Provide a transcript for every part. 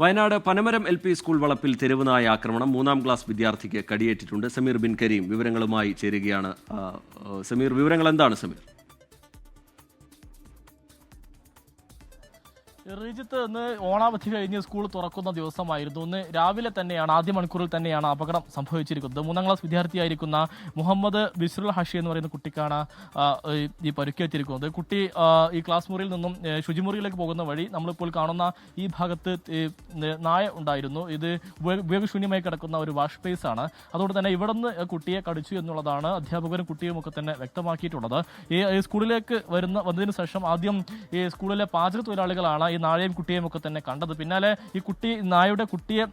Wayanad Panamaram L P school വളപ്പിൽ തെരുവുനായ ആക്രമണം മൂന്നാം ക്ലാസ് വിദ്യാർത്ഥിക്ക് കടിയേറ്റിട്ടുണ്ട്. സമീർ ബിൻ കരീം വിവരങ്ങളുമായി ചേരുകയാണ്. സമീർ വിവരങ്ങൾ എന്താണ് സമീർ? റിജിത്ത് ഇന്ന് ഓണാവധി കഴിഞ്ഞ് സ്കൂൾ തുറക്കുന്ന ദിവസമായിരുന്നു. ഇന്ന് രാവിലെ തന്നെയാണ് ആദ്യ മണിക്കൂറിൽ തന്നെയാണ് അപകടം സംഭവിച്ചിരിക്കുന്നത്. മൂന്നാം ക്ലാസ് വിദ്യാർത്ഥിയായിരിക്കുന്ന മുഹമ്മദ് ബിസ്രുൽ ഹഷി എന്ന് പറയുന്ന കുട്ടിക്കാണ് ഈ- പരുക്കേറ്റിരിക്കുന്നത്. കുട്ടി ഈ ക്ലാസ് മുറിയിൽ നിന്നും ശുചിമുറിയിലേക്ക് പോകുന്ന വഴി നമ്മളിപ്പോൾ കാണുന്ന ഈ ഭാഗത്ത് നായ ഉണ്ടായിരുന്നു. ഇത് ഉപയോഗ- ഉപയോഗശൂന്യമായി കിടക്കുന്ന ഒരു വാഷ് സ്പേസ് ആണ്. അതുകൊണ്ട് തന്നെ ഇവിടെ നിന്ന് കുട്ടിയെ കടിച്ചു എന്നുള്ളതാണ് അധ്യാപകരും കുട്ടിയും ഒക്കെ തന്നെ വ്യക്തമാക്കിയിട്ടുള്ളത്. ഈ സ്കൂളിലേക്ക് വരുന്ന വന്നതിന് ശേഷം ആദ്യം ഈ സ്കൂളിലെ പാചക തൊഴിലാളികളാണ് ഈ നായയും കുട്ടിയെയും ഒക്കെ തന്നെ കണ്ടത്. പിന്നാലെ ഈ കുട്ടി നായയുടെ കുട്ടിയെ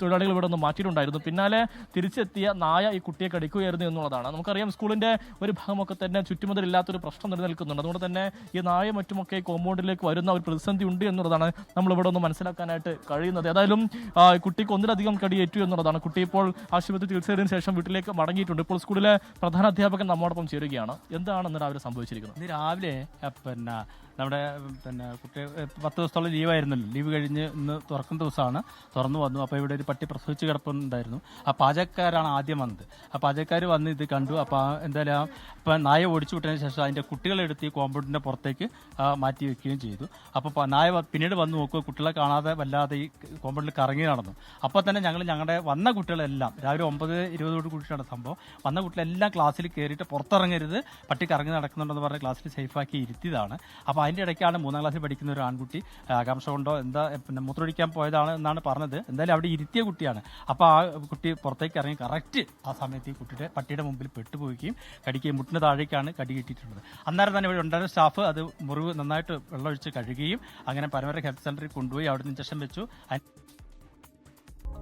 തൊഴിലാളികൾ ഇവിടെ നിന്ന് മാറ്റിയിട്ടുണ്ടായിരുന്നു. പിന്നാലെ തിരിച്ചെത്തിയ നായ ഈ കുട്ടിയെ കടിക്കുകയായിരുന്നു എന്നുള്ളതാണ്. നമുക്കറിയാം സ്കൂളിന്റെ ഒരു ഭാഗമൊക്കെ തന്നെ ചുറ്റുമതിലില്ലാത്തൊരു പ്രശ്നം നിലനിൽക്കുന്നുണ്ട്. അതുകൊണ്ട് തന്നെ ഈ നായ മറ്റുമൊക്കെ കോമ്പൗണ്ടിലേക്ക് വരുന്ന ഒരു പ്രതിസന്ധി ഉണ്ട് എന്നുള്ളതാണ് നമ്മൾ ഇവിടെ ഒന്ന് മനസ്സിലാക്കാനായിട്ട് കഴിയുന്നത്. ഏതായാലും കുട്ടിക്ക് ഒന്നിലധികം കടിയേറ്റു എന്നുള്ളതാണ്. കുട്ടി ഇപ്പോൾ ആശുപത്രി ചികിത്സയതിനു ശേഷം വീട്ടിലേക്ക് മടങ്ങിയിട്ടുണ്ട്. ഇപ്പോൾ സ്കൂളിലെ പ്രധാന അധ്യാപകൻ നമ്മോടൊപ്പം ചേരുകയാണ്. എന്താണ് ഇന്ന് രാവിലെ സംഭവിച്ചിരിക്കുന്നത്? രാവിലെ പിന്നെ നമ്മുടെ പിന്നെ കുട്ടി പത്ത് ദിവസത്തോളം ലീവായിരുന്നല്ലോ. ലീവ് കഴിഞ്ഞ് ഇന്ന് തുറക്കുന്ന ദിവസമാണ്. തുറന്നു വന്നു. അപ്പോൾ ഇവിടെ ഒരു പട്ടി പ്രസവിച്ച് കിടപ്പുണ്ടായിരുന്നു. ആ പാചകക്കാരാണ് ആദ്യം വന്നത്. ആ പാചകക്കാർ വന്ന് ഇത് കണ്ടു. അപ്പോൾ എന്തായാലും ഇപ്പം നായ ഓടിച്ചു വിട്ടതിന് ശേഷം അതിന്റെ കുട്ടികളെടുത്ത് ഈ കോമ്പൗണ്ടിന്റെ പുറത്തേക്ക് മാറ്റി വെക്കുകയും ചെയ്തു. അപ്പോൾ നായ പിന്നീട് വന്ന് നോക്കുക കുട്ടികളെ കാണാതെ വല്ലാതെ ഈ കോമ്പൗണ്ടിൽ കറങ്ങി നടന്നു. അപ്പോൾ തന്നെ ഞങ്ങൾ ഞങ്ങളുടെ വന്ന കുട്ടികളെല്ലാം രാവിലെ ഒമ്പത് ഇരുപതോട് കൂടിയിട്ടാണ് സംഭവം. വന്ന കുട്ടികളെല്ലാം ക്ലാസ്സിൽ കയറിയിട്ട് പുറത്തിറങ്ങരുത്. പട്ടി കറങ്ങി നടക്കുന്നുണ്ടെന്ന് പറഞ്ഞ് ക്ലാസ്സിൽ സേഫാക്കി ഇരുത്തിയതാണ്. അപ്പോൾ അതിന്റെ ഇടയ്ക്കാണ് മൂന്നാം ക്ലാസ്സിൽ പഠിക്കുന്ന ഒരു ആൺകുട്ടി ആകാംക്ഷ കൊണ്ടോ എന്താ പിന്നെ മൂത്രമൊഴിക്കാൻ പോയതാണ് എന്നാണ് പറഞ്ഞത്. എന്തായാലും അവിടെ ഇരുത്തിയ കുട്ടിയാണ്. അപ്പോൾ ആ കുട്ടി പുറത്തേക്ക് ഇറങ്ങി കറക്റ്റ് ആ സമയത്ത് ഈ കുട്ടിയുടെ പട്ടിയുടെ മുമ്പിൽ പെട്ടുപോവുകയും കടിക്കുകയും മുട്ടിന് താഴേക്കാണ് കടി കിട്ടിയിട്ടുള്ളത്. അന്നേരം തന്നെ ഇവിടെ ഉണ്ടായിരുന്ന സ്റ്റാഫ് അത് മുറിവ് നന്നായിട്ട് വെള്ളമൊഴിച്ച് കഴുകുകയും അങ്ങനെ പരമര ഹെൽത്ത് സെന്ററിൽ കൊണ്ടുപോയി അവിടെ നിന്ന് ഇഞ്ചക്ഷൻ വെച്ചു.